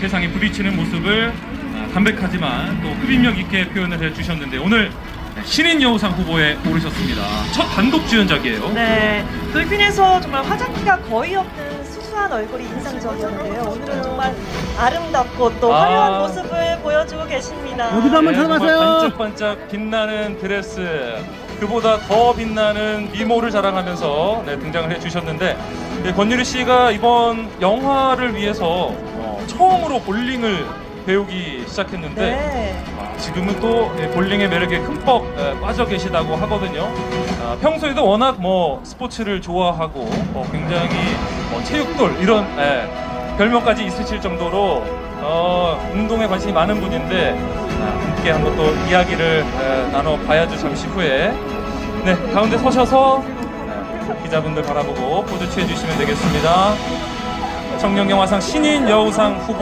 세상에 부딪히는 모습을 아, 담백하지만 또 흡입력 있게 표현을 해주셨는데 오늘 신인 여우상 후보에 오르셨습니다. 첫 단독 주연작이에요. 네, 돌핀에서 정말 화장기가 거의 없는 수수한 얼굴이 인상적이었는데요. 오늘은 정말 아름답고 또 아. 화려한 모습을 보여주고 계십니다. 어디다 한번 네, 정말 찾아가세요. 반짝반짝 빛나는 드레스 그보다 더 빛나는 미모를 자랑하면서 네, 등장을 해주셨는데 네, 권유리 씨가 이번 영화를 위해서 어, 처음으로 볼링을 배우기 시작했는데 네. 아, 지금은 또 예, 볼링의 매력에 흠뻑 예, 빠져 계시다고 하거든요. 아, 평소에도 워낙 뭐 스포츠를 좋아하고 어, 굉장히 뭐 체육돌 이런 예, 별명까지 있으실 정도로 어, 운동에 관심이 많은 분인데 아, 함께 한번 또 이야기를 예, 나눠봐야죠 잠시 후에. 네 가운데 서셔서 예, 기자분들 바라보고 포즈 취해주시면 되겠습니다. 청룡영화상 신인 여우상 후보.